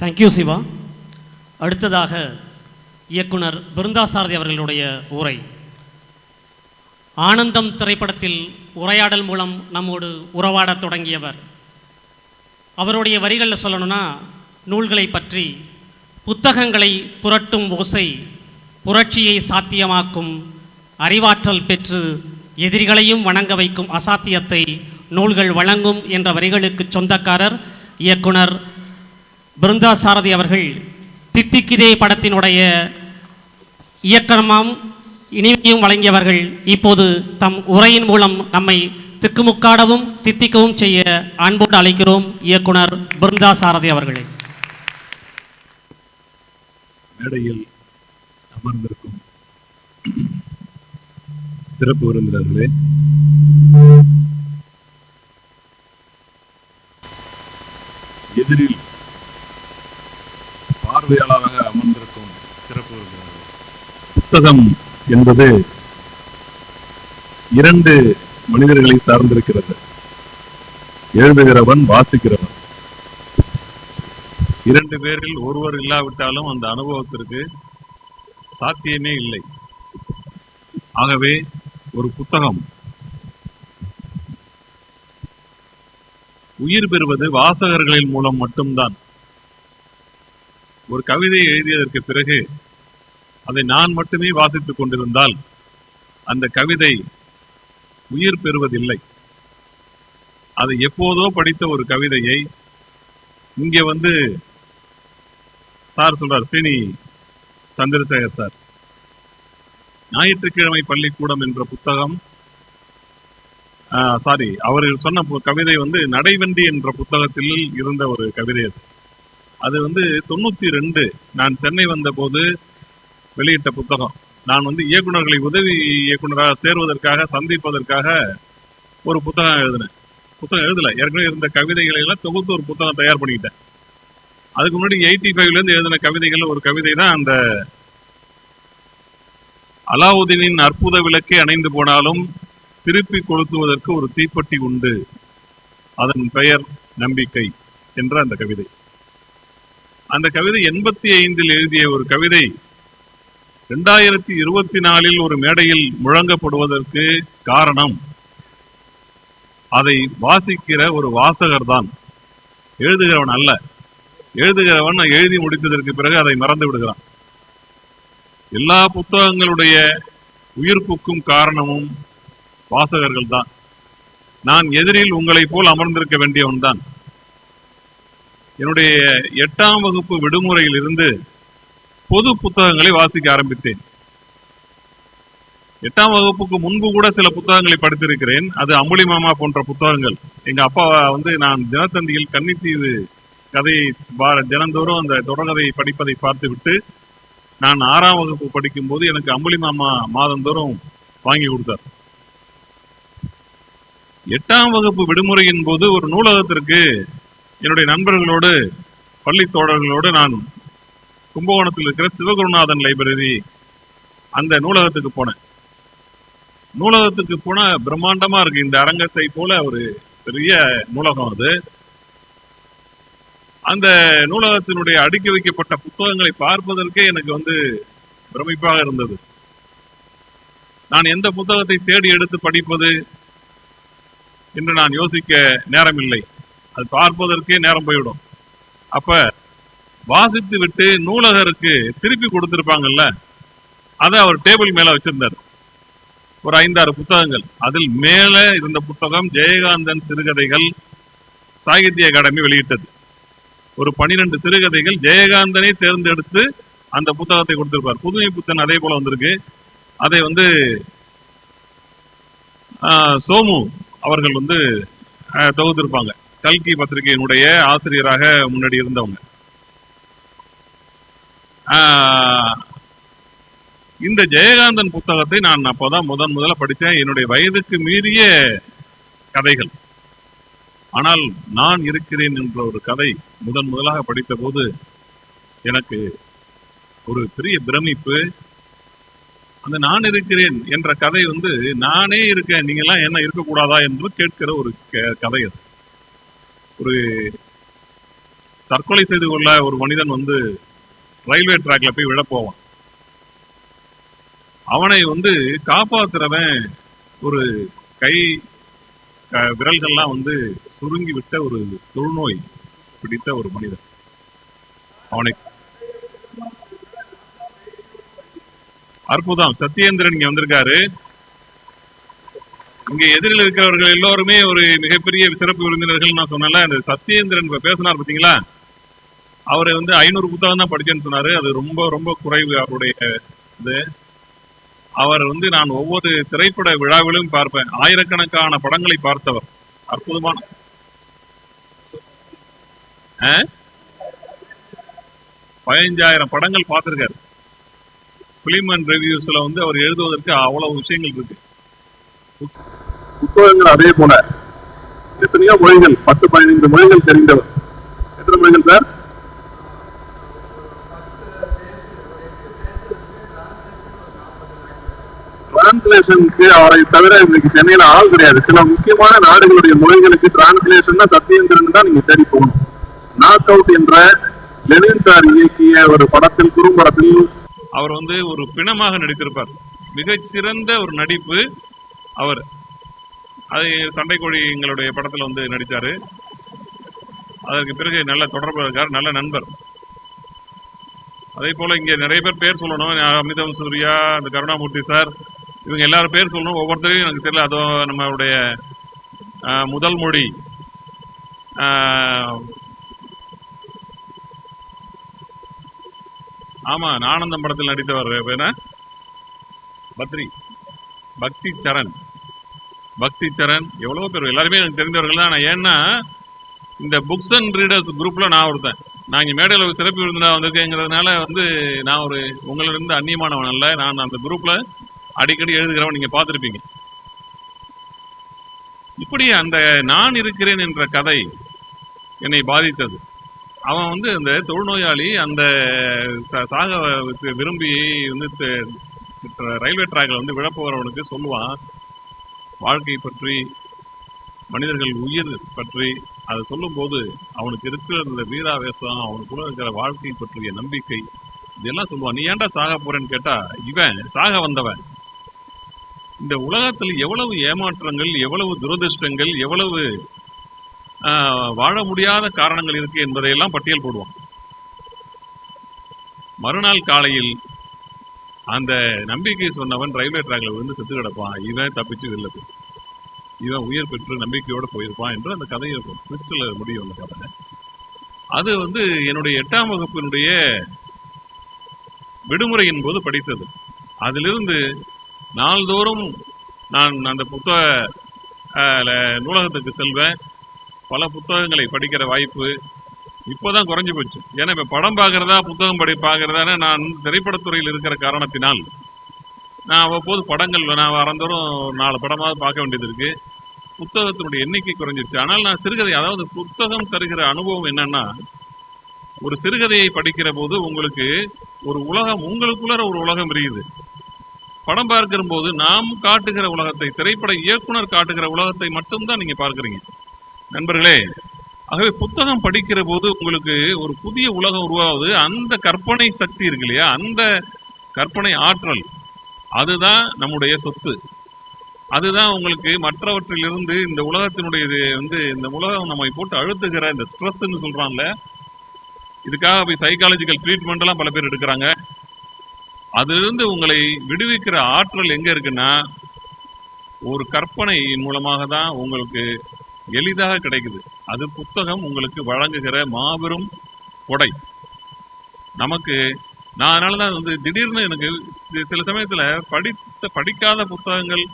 Thank you Siva அடுத்ததாக இயக்குனர் பிருந்தாசாரதி அவர்களுடைய உரை. ஆனந்தம் திரைப்படத்தில் உரையாடல் மூலம் நம்மோடு உறவாடத் தொடங்கியவர். அவருடைய வரிகளில் சொல்லணும்னா நூல்களை பற்றி புத்தகங்களை புரட்டும் ஓசை புரட்சியை சாத்தியமாக்கும் அறிவாற்றல் பெற்று எதிரிகளையும் வணங்க வைக்கும் அசாத்தியத்தை நூல்கள் வழங்கும் என்ற வரிகளுக்கு சொந்தக்காரர் இயக்குனர் பிருந்தா சாரதி அவர்கள் தித்திக்கிதே படத்தினுடைய இயக்கமாம் இனிமையும் வழங்கியவர்கள் இப்போது தம் உரையின் மூலம் நம்மை திக்குமுக்காடவும் தித்திக்கவும் செய்ய அன்போடு அழைக்கிறோம் இயக்குனர் பிருந்தா சாரதி அவர்களை. மேடையில் அமர்ந்திருக்கும் சிறப்பு விருந்தினர்களே எதிரில் பார்வையாளராக அமர்ந்திருக்கும் சிறப்பு புத்தகம் என்பது இரண்டு மனிதர்களை சார்ந்திருக்கிறது. எழுதுகிறவன் வாசிக்கிறவன். இரண்டு பேரில் ஒருவர் இல்லாவிட்டாலும் அந்த அனுபவத்திற்கு சாத்தியமே இல்லை. ஆகவே ஒரு புத்தகம். உயிர் பெறுவது வாசகர்களின் மூலம் மட்டும்தான். ஒரு கவிதை எழுதியதற்கு பிறகு அதை நான் மட்டுமே வாசித்துக் கொண்டிருந்தால் அந்த கவிதை உயிர் பெறுவதில்லை. அதை எப்போதோ படித்த ஒரு கவிதையை இங்கே வந்து சார் சொல்றார் ஸ்ரீனி சந்திரசேகர் சார். ஞாயிற்றுக்கிழமை பள்ளிக்கூடம் என்ற புத்தகம் சாரி அவர்கள் சொன்ன பு- கவிதை வந்து நடைவண்டி என்ற புத்தகத்தில் இருந்த ஒரு கவிதை அது. அது வந்து தொண்ணூத்தி ரெண்டு. நான் சென்னை வந்த போது வெளியிட்ட புத்தகம். நான் வந்து இயக்குனர்களை உதவி இயக்குனராக சேருவதற்காக சந்திப்பதற்காக ஒரு புத்தகம் எழுதினேன். புத்தகம் எழுதல. ஏற்கனவே இருந்த கவிதைகளை எல்லாம் தொகுத்து ஒரு புத்தகம் தயார் பண்ணிக்கிட்டேன். அதுக்கு முன்னாடி எயிட்டி ஃபைவ்ல இருந்து எழுதின கவிதைகள் ஒரு கவிதை தான் அந்த அலாவுதீனின் அற்புத விளக்கே அணைந்து போனாலும் திருப்பி கொளுத்துவதற்கு ஒரு தீப்பெட்டி உண்டு. அதன் பெயர் நம்பிக்கை என்ற அந்த கவிதை. அந்த கவிதை எண்பத்தி ஐந்தில் எழுதிய ஒரு கவிதை ரெண்டாயிரத்தி இருபத்தி நாலில் ஒரு மேடையில் முழங்கப்படுவதற்கு காரணம் அதை வாசிக்கிற ஒரு வாசகர் தான் எழுதுகிறவன் அல்ல. எழுதுகிறவன் எழுதி முடித்ததற்கு பிறகு அதை மறந்து விடுகிறான். எல்லா புத்தகங்களுடைய உயிர்ப்புக்கும் காரணமும் வாசகர்கள் தான் நான் எதிரில் உங்களைப் போல் அமர்ந்திருக்க வேண்டியவன் தான் என்னுடைய எட்டாம் வகுப்பு விடுமுறையில் இருந்து பொது புத்தகங்களை வாசிக்க ஆரம்பித்தேன். எட்டாம் வகுப்புக்கு முன்பு கூட சில புத்தகங்களை படித்திருக்கிறேன். அது அம்புலி மாமா போன்ற புத்தகங்கள். எங்க அப்பா வந்து நான் தினத்தந்தியில் கன்னித்தீவு கதையை பா- தினந்தோறும் அந்த தொடர்கதையை படிப்பதை பார்த்துவிட்டு நான் ஆறாம் வகுப்பு படிக்கும்போது எனக்கு அம்புலி மாமா மாதந்தோறும் வாங்கி கொடுத்தார். எட்டாம் வகுப்பு விடுமுறையின் போது ஒரு நூலகத்திற்கு என்னுடைய நண்பர்களோடு பள்ளி தோழர்களோடு நான் கும்பகோணத்தில் இருக்கிற சிவகுருநாதன் லைப்ரரி அந்த நூலகத்துக்கு போனேன். நூலகத்துக்கு போனால் பிரம்மாண்டமாக இருக்கு. இந்த அரங்கத்தை போல ஒரு பெரிய நூலகம் அது. அந்த நூலகத்தினுடைய அடுக்கி வைக்கப்பட்ட புத்தகங்களை பார்ப்பதற்கே எனக்கு வந்து பிரமிப்பாக இருந்தது. நான் எந்த புத்தகத்தை தேடி எடுத்து படிப்பது என்று நான் யோசிக்க நேரமில்லை. அது பார்ப்பதற்கே நேரம் போய்விடும். அப்ப வாசித்து விட்டு நூலகருக்கு திருப்பி கொடுத்திருப்பாங்கல்ல அதை அவர் டேபிள் மேல வச்சிருந்தார். ஒரு ஐந்தாறு புத்தகங்கள். அதில் மேல இருந்த புத்தகம் ஜெயகாந்தன் சிறுகதைகள் சாகித்ய அகாடமி வெளியிட்டது. ஒரு பனிரெண்டு சிறுகதைகள் ஜெயகாந்தனை தேர்ந்தெடுத்து அந்த புத்தகத்தை கொடுத்திருப்பார். புதுமை புத்தன் அதே போல வந்திருக்கு. அதை வந்து ஆஹ், சோமு அவர்கள் வந்து தொகுத்திருப்பாங்க. கல்கி பத்திரிகையினுடைய ஆசிரியராக முன்னாடி இருந்தவங்க. இந்த ஜெயகாந்தன் புத்தகத்தை நான் அப்போதான் முதன் முதல்ல படித்தேன். என்னுடைய வயதுக்கு மீறிய கதைகள். ஆனால் நான் இருக்கிறேன் என்ற ஒரு கதை முதன் முதலாக படித்த போது எனக்கு ஒரு பெரிய பிரமிப்பு. அந்த நான் இருக்கிறேன் என்ற கதை வந்து நானே இருக்கேன் நீங்க எல்லாம் என்ன இருக்கக்கூடாதா? என்று கேட்கிற ஒரு க- கதை அது. ஒரு தற்கொலை செய்து கொள்ள ஒரு மனிதன் வந்து ரயில்வே ட்ராக்ல போய் விழ போவான் அவனை வந்து காப்பாத்துறவன் ஒரு கை விரல்கள்லாம் வந்து சுருங்கி விட்ட ஒரு தொழுநோய் பிடித்த ஒரு மனிதன். அவனை அற்புதம். சத்யேந்திரன் இங்க வந்திருக்காரு. இங்க எதிரில் இருக்கிறவர்கள் எல்லோருமே ஒரு மிகப்பெரிய சிறப்பு விருந்தினர்கள் நான் சொன்னல அந்த சத்யேந்திரன் பேசினார் பாத்தீங்களா? அவரை வந்து ஐநூறு புத்தகம் தான் படிச்சேன்னு சொன்னாரு. அது ரொம்ப ரொம்ப குறைவு அவருடைய இது. அவர் வந்து நான் ஒவ்வொரு திரைப்பட விழாவிலும் பார்ப்பேன். ஆயிரக்கணக்கான படங்களை பார்த்தவர். அற்புதமான. ஆ? பதினஞ்சாயிரம் படங்கள் பார்த்திருக்காரு. பிலிம் அண்ட் ரிவ்யூஸ்ல வந்து அவர் எழுதுவதற்கு அவ்வளவு விஷயங்கள் இருக்கு. புத்தகங்கள் அதே போல எத்தனையோ மொழிகள் பத்து பதினைந்து மொழிகள் தெரிந்தவர் எத்தனை மொழிகள் சார்? டிரான்ஸ்லேஷனுக்கு அவரை தவிர இன்னைக்கு சென்னையில ஆள் கிடையாது. சில முக்கியமான நாடுகளுடைய மொழிகளுக்கு டிரான்ஸ்லேஷன் சத்தியந்திரன் தான் நீங்க தேடி போகணும். நாக் அவுட் என்ற லெனின் சார் இயக்கிய ஒரு படத்தில் குறும்படத்தில் அவர் வந்து ஒரு பிணமாக நடித்திருப்பார். மிகச்சிறந்த ஒரு நடிப்பு அவர். அது சண்டைக்கோழி எங்களுடைய படத்தில் வந்து நடித்தார் அதற்கு பிறகு நல்ல தொடர்பு இருக்கார் நல்ல நண்பர். அதே போல் இங்கே நிறைய பேர் பேர் சொல்லணும். அமிதம் சூர்யா அந்த கருணாமூர்த்தி சார் இவங்க எல்லாரும் பேர் சொல்லணும். ஒவ்வொருத்தரையும் எனக்கு தெரியல. அதோ நம்மளுடைய முதல் மொழி. ஆமாம் ஆமா ஆனந்தம் படத்தில் நடித்தவர் என்ன? பத்ரி. பக்தி சரண். பக்தி சரண் எவ்வளவு பேர் எல்லாருமே எனக்கு தெரிந்தவர்கள் தான் நான் ஏன்னா இந்த புக்ஸ் அண்ட் ரீடர்ஸ் குரூப்ல நான் ஒருத்தன். நான் இங்க மேடையில் ஒரு சிறப்பு விருந்தினா வந்திருக்கேங்கிறதுனால வந்து நான் ஒரு உங்களிலிருந்து அந்நியமானவன் அல்ல. நான் அந்த குரூப்ல அடிக்கடி எழுதுகிறவன் நீங்க பார்த்துருப்பீங்க. இப்படி அந்த நான் இருக்கிறேன் என்ற கதை என்னை பாதித்தது. அவன் வந்து அந்த தொழுநோயாளி அந்த சாக விரும்பி வந்து ரயில்வே ட்ராக்ல வந்து விழப்போறவனுக்கு சொல்லுவான் வாழ்க்கை பற்றி மனிதர்கள் உயிர் பற்றி அதை சொல்லும்போது அவனுக்கு இருக்கிற அந்த வீராவேசம் அவனுக்குள்ள இருக்கிற வாழ்க்கை பற்றிய நம்பிக்கை இதெல்லாம் சொல்லுவான். நீ ஏன்டா சாக போறேன்னு கேட்டா இவன் சாக வந்தவன். இந்த உலகத்தில் எவ்வளவு ஏமாற்றங்கள் எவ்வளவு துரதிர்ஷ்டங்கள் எவ்வளவு வாழ முடியாத காரணங்கள் இருக்கு என்பதையெல்லாம் பட்டியல் போடுவான். மறுநாள் காலையில் அந்த நம்பிக்கை சொன்னவன் ரயில்வே ட்ராக்ல விழுந்து செத்து கிடப்பான். இவன் தப்பிச்சு வெளில இவன் உயிர் பெற்று நம்பிக்கையோட போயிருப்பான் என்று அந்த கதை இருக்கும் கிறிஸ்டல முடியும் அந்த கதை. அது வந்து என்னுடைய எட்டாம் வகுப்பினுடைய விடுமுறையின் போது படித்தது. அதிலிருந்து நாள்தோறும் நான் அந்த புத்தக நூலகத்துக்கு செல்வேன். பல புத்தகங்களை படிக்கிற வாய்ப்பு இப்போதான் குறைஞ்சி போச்சு. ஏன்னா இப்போ படம் பார்க்கறதா புத்தகம் படி பார்க்கறதானே நான் திரைப்படத்துறையில் இருக்கிற காரணத்தினால் நான் அவ்வப்போது படங்கள் நான் வரந்தோறும் ஒரு நாலு படமாவது பார்க்க வேண்டியது இருக்கு. புத்தகத்தினுடைய எண்ணிக்கை குறைஞ்சிருச்சு. ஆனால் நான் சிறுகதை அதாவது புத்தகம் தருகிற அனுபவம் என்னன்னா ஒரு சிறுகதையை படிக்கிற போது உங்களுக்கு ஒரு உலகம் உங்களுக்குள்ள ஒரு உலகம் விரியுது. படம் பார்க்கிற போது நாம் காட்டுகிற உலகத்தை திரைப்பட இயக்குனர் காட்டுகிற உலகத்தை மட்டும்தான் நீங்க பார்க்குறீங்க. நண்பர்களே ஆகவே புத்தகம் படிக்கிற போது உங்களுக்கு ஒரு புதிய உலகம் உருவாகுது அந்த கற்பனை சக்தி இருக்கு இல்லையா? அந்த கற்பனை ஆற்றல். அதுதான் நம்முடைய சொத்து. அதுதான் உங்களுக்கு மற்றவற்றிலிருந்து இந்த உலகத்தினுடைய இது வந்து இந்த உலகம் நம்மை போட்டு அழுத்துகிற இந்த ஸ்ட்ரெஸ்ன்னு சொல்கிறாங்கல்ல இதுக்காக போய் சைக்காலஜிக்கல் ட்ரீட்மெண்ட்லாம் பல பேர் எடுக்கிறாங்க. அதிலிருந்து உங்களை விடுவிக்கிற ஆற்றல் எங்கே இருக்குன்னா ஒரு கற்பனையின் மூலமாக தான் உங்களுக்கு எளிதாக கிடைக்குது. அது புத்தகம் உங்களுக்கு வழங்குகிற மாபெரும் கொடை. நமக்கு நான் அதனால தான் வந்து திடீர்னு எனக்கு சில சமயத்தில் படித்த படிக்காத புத்தகங்கள்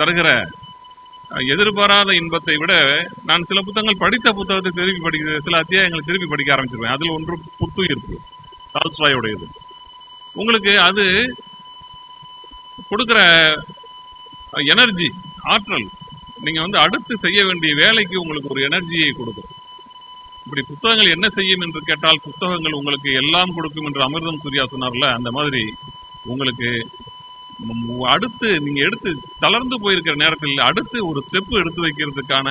தருகிற எதிர்பாராத இன்பத்தை விட நான் சில புத்தகங்கள் படித்த புத்தகத்தை திருப்பி படிக்க சில அத்தியாயங்களை திருப்பி படிக்க ஆரம்பிச்சிருவேன். அதில் ஒன்று புத்துயிர்ப்பு டால்ஸ்டாயோடையது உங்களுக்கு அது கொடுக்குற எனர்ஜி ஆற்றல் நீங்கள் வந்து அடுத்து செய்ய வேண்டிய வேலைக்கு உங்களுக்கு ஒரு எனர்ஜியை கொடுக்கும். இப்படி புத்தகங்கள் என்ன செய்யும் என்று கேட்டால் புத்தகங்கள் உங்களுக்கு எல்லாம் கொடுக்கும் என்று அமிர்தம் சூர்யா சொன்னார்ல அந்த மாதிரி உங்களுக்கு அடுத்து நீங்கள் எடுத்து தளர்ந்து போயிருக்கிற நேரத்தில் அடுத்து ஒரு ஸ்டெப்பு எடுத்து வைக்கிறதுக்கான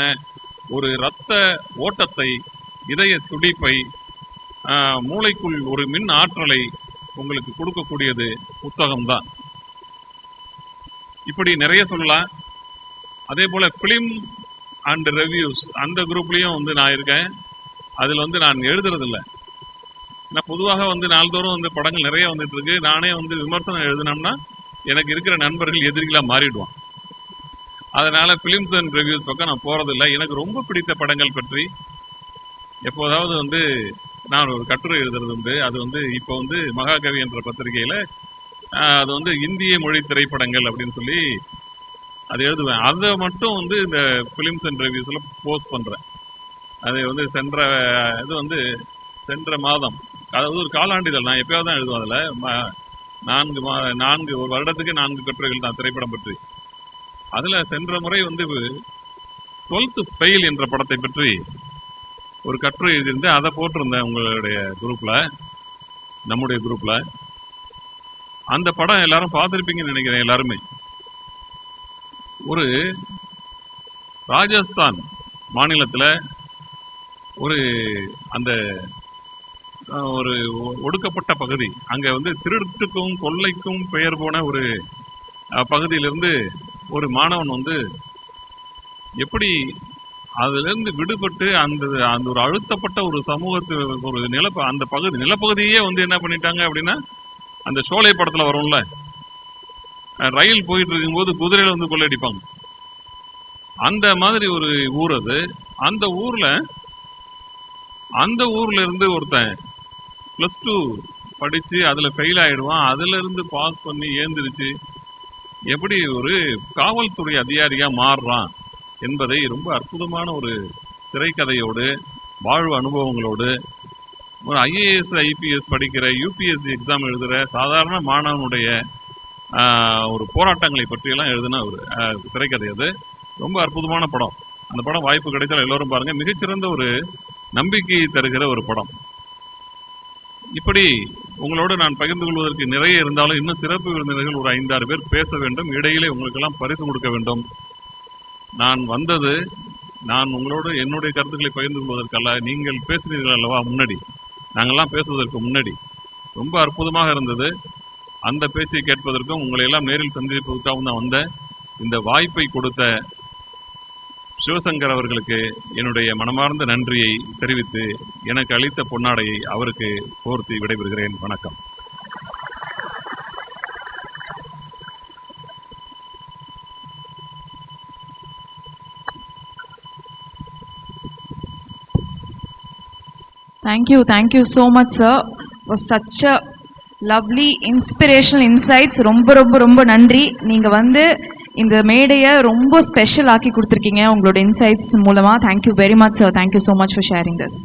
ஒரு ரத்த ஓட்டத்தை இதய துடிப்பை மூளைக்குள் ஒரு மின் ஆற்றலை உங்களுக்கு கொடுக்கக்கூடியது புத்தகம்தான். இப்படி நிறைய சொல்லலாம். அதே போல ஃபிலிம் அண்ட் ரிவ்யூஸ் அந்த குரூப்லேயும் வந்து நான் இருக்கேன். அதில் வந்து நான் எழுதுறதில்ல. நான் பொதுவாக வந்து நாள்தோறும் வந்து படங்கள் நிறைய வந்துட்டு இருக்கு நானே வந்து விமர்சனம் எழுதினோம்னா எனக்கு இருக்கிற நண்பர்கள் எதிரிகளாக மாறிடுவான் அதனால ஃபிலிம்ஸ் அண்ட் ரிவ்யூஸ் பக்கம் நான் போறதில்லை. எனக்கு ரொம்ப பிடித்த படங்கள் பற்றி எப்போதாவது வந்து நான் ஒரு கட்டுரை எழுதுறது உண்டு. அது வந்து இப்போ வந்து மகாகவி என்ற பத்திரிகையில் அது வந்து இந்திய மொழி திரைப்படங்கள் அப்படின்னு சொல்லி அது எழுதுவேன். அதை மட்டும் வந்து இந்த ஃபிலிம்ஸ் அண்ட் ரிவ்யூஸில் போஸ்ட் பண்ணுறேன் அது வந்து சென்ற இது வந்து சென்ற மாதம். அதாவது ஒரு காலாண்டிதழ். நான் எப்பயாவது தான் எழுதுவேன் அதில். நான்கு மா நான்கு ஒரு வருடத்துக்கு நான்கு கட்டுரைகள் தான் திரைப்படம் பற்றி. அதில் சென்ற முறை வந்து டுவெல்த்து ஃபெயில் என்ற படத்தை பற்றி ஒரு கட்டுரை எழுதியிருந்தேன். அதை போட்டிருந்தேன் உங்களுடைய குரூப்பில் நம்முடைய குரூப்பில் அந்த படம் எல்லாரும் பார்த்துருப்பீங்கன்னு நினைக்கிறேன் எல்லாருமே. ஒரு ராஜஸ்தான் மாநிலத்தில் ஒரு அந்த ஒரு ஒ- ஒடுக்கப்பட்ட பகுதி. அங்கே வந்து திருட்டுக்கும் கொள்ளைக்கும் பெயர் போன ஒரு பகுதியிலிருந்து ஒரு மாணவன் வந்து எப்படி அதுலேருந்து விடுபட்டு அந்த அந்த ஒரு அழுத்தப்பட்ட ஒரு சமூகத்து ஒரு நில அந்த பகுதி நிலப்பகுதியே வந்து என்ன பண்ணிட்டாங்க அப்படின்னா அந்த சோலை படத்தில் வரும்ல? ரயில் போயிட்டு இருக்கும்போது குதிரையில் வந்து கொள்ளையடிப்பாங்க. அந்த மாதிரி ஒரு ஊர் அது. அந்த ஊரில் அந்த ஊரில் இருந்து ஒருத்தன் ப்ளஸ் டூ படித்து அதில் ஃபெயில் ஆகிடுவான் அதிலிருந்து பாஸ் பண்ணி ஏந்திரிச்சு. எப்படி ஒரு காவல்துறை அதிகாரியாக மாறுறான் என்பதை ரொம்ப அற்புதமான ஒரு திரைக்கதையோடு வாழ்வு அனுபவங்களோடு ஒரு ஐஏஎஸ் ஐபிஎஸ் படிக்கிற யூபிஎஸ்சி எக்ஸாம் எழுதுகிற சாதாரண மாணவனுடைய ஒரு போராட்டங்களை பற்றியெல்லாம் எழுதின ஒரு திரைக்கதை அது. ரொம்ப அற்புதமான படம். அந்த படம் வாய்ப்பு கிடைத்தால் எல்லோரும் பாருங்கள் மிகச்சிறந்த ஒரு நம்பிக்கை தருகிற ஒரு படம். இப்படி உங்களோடு நான் பகிர்ந்து கொள்வதற்கு நிறைய இருந்தாலும் இன்னும் சிறப்பு விருந்தினர்கள் ஒரு ஐந்தாறு பேர் பேச வேண்டும். இடையிலே உங்களுக்கெல்லாம் பரிசு கொடுக்க வேண்டும். நான் வந்தது நான் உங்களோடு என்னுடைய கருத்துக்களை பகிர்ந்து கொள்வதற்கல்ல நீங்கள் பேசுகிறீர்கள் அல்லவா முன்னாடி? நாங்கள்லாம் பேசுவதற்கு முன்னாடி. ரொம்ப அற்புதமாக இருந்தது. அந்த பேச்சை கேட்பதற்கும் உங்களை எல்லாம் நேரில் சந்திப்பதற்காகவும் தான் வந்தேன் இந்த வாய்ப்பை கொடுத்த சிவசங்கர் அவர்களுக்கு என்னுடைய மனமார்ந்த நன்றியை தெரிவித்து எனக்கு அளித்த பொன்னாடையை அவருக்கு போர்த்தி விடைபெறுகிறேன் வணக்கம் Thank you, thank you so much, sir. was such a lovely inspirational insights ரொம்ப ரொம்ப ரொம்ப நன்றி. நீங்கள் வந்து இந்த மேடையை ரொம்ப ஸ்பெஷல் ஆக்கி கொடுத்துருக்கீங்க. உங்களோட இன்சைட்ஸ் மூலமாக thank you very much sir thank you so much for sharing this